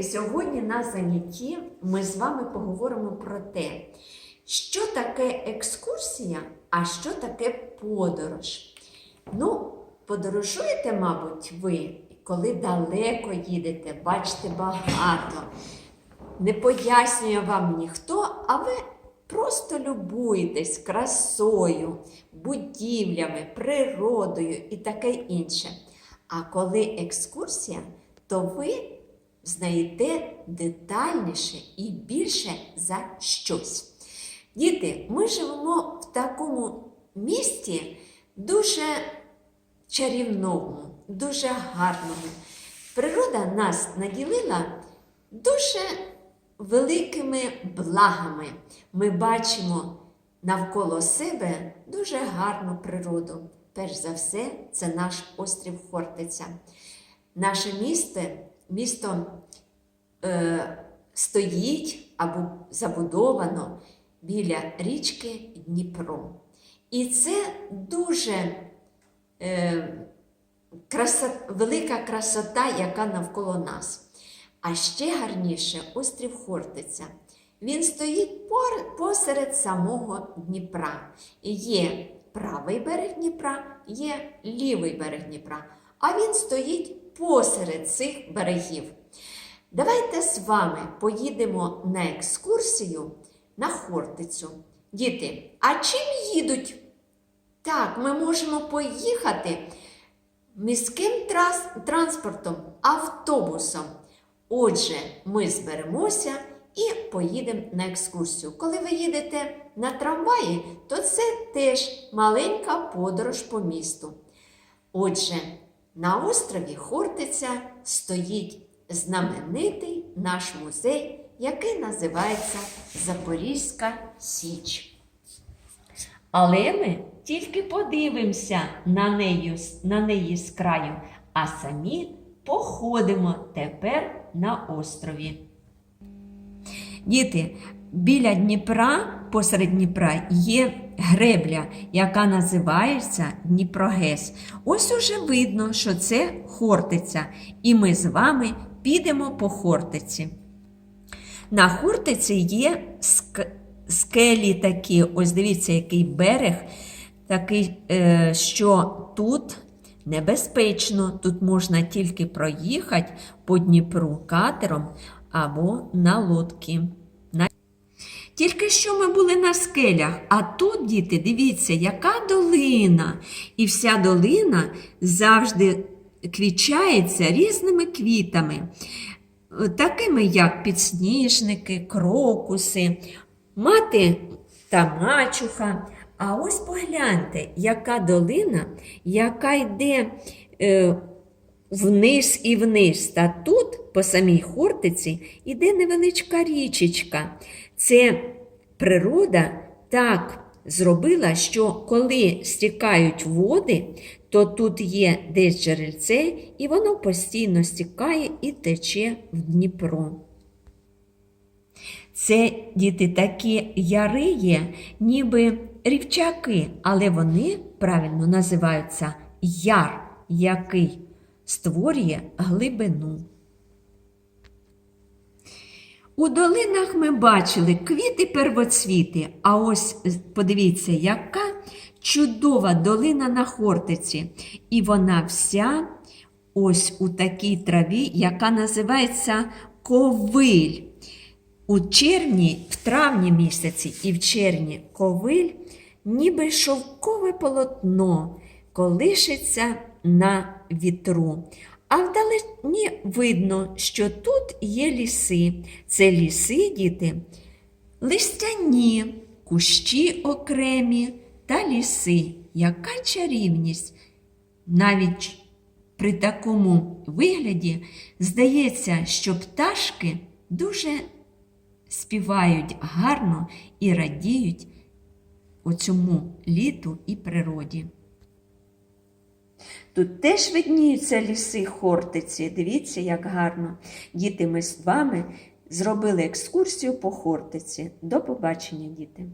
Дітки, сьогодні на занятті ми з вами поговоримо про те, що таке екскурсія, а що таке подорож. Ну, подорожуєте, мабуть, ви, коли далеко їдете, бачите багато. Не пояснює вам ніхто, а ви просто любуєтесь красою, будівлями, природою і таке інше. А коли екскурсія, то ви знаєте детальніше і більше за щось. Діти, ми живемо в такому місті дуже чарівному, дуже гарному. Природа нас наділила дуже великими благами. Ми бачимо навколо себе дуже гарну природу. Перш за все, це наш острів Хортиця. Наше місто, місто е, стоїть або забудовано біля річки Дніпро. І це дуже е, краса, велика красота, яка навколо нас. А ще гарніше острів Хортиця. Він стоїть пор- посеред самого Дніпра. Є правий берег Дніпра, є лівий берег Дніпра. А він стоїть посеред цих берегів. Давайте з вами поїдемо на екскурсію на Хортицю. Діти, а чим їдуть? Так, ми можемо поїхати міським транспортом, автобусом. Отже, ми зберемося і поїдемо на екскурсію. Коли ви їдете на трамваї, то це теж маленька подорож по місту. Отже, на острові Хортиця стоїть знаменитий наш музей, який називається Запорізька Січ. Але ми тільки подивимося на неї, на неї з краю, а самі походимо тепер на острові. Діти, біля Дніпра, посеред Дніпра, є гребля, яка називається Дніпрогес. Ось уже видно, що це Хортиця, і ми з вами підемо по Хортиці. На Хортиці є ск- скелі такі, ось дивіться, який берег, такий, е, що тут небезпечно, тут можна тільки проїхати по Дніпру катером або на лодці. Тільки що ми були на скелях, а тут, діти, дивіться, яка долина. І вся долина завжди квічається різними квітами, е, такими як підсніжники, крокуси, мати та мачуха. А ось погляньте, яка долина, яка йде е, вниз і вниз. Та тут, по самій Хортиці, іде невеличка річечка. Це природа так зробила, що коли стікають води, то тут є десь джерельце, і воно постійно стікає і тече в Дніпро. Це діти такі яри є, ніби рівчаки, але вони правильно називаються яр, який створює глибину. У долинах ми бачили квіти первоцвіти, а ось подивіться, яка чудова долина на Хортиці. І вона вся ось у такій траві, яка називається ковиль. У червні, в травні місяці і в червні ковиль, ніби шовкове полотно, колишиться на вітру. А вдалині видно, що тут є ліси. Це ліси, діти, листяні, кущі окремі та ліси. Яка чарівність! Навіть при такому вигляді здається, що пташки дуже співають гарно і радіють оцьому літу і природі. Тут теж видніються ліси Хортиці. Дивіться, як гарно. Діти, ми з вами зробили екскурсію по Хортиці. До побачення, діти!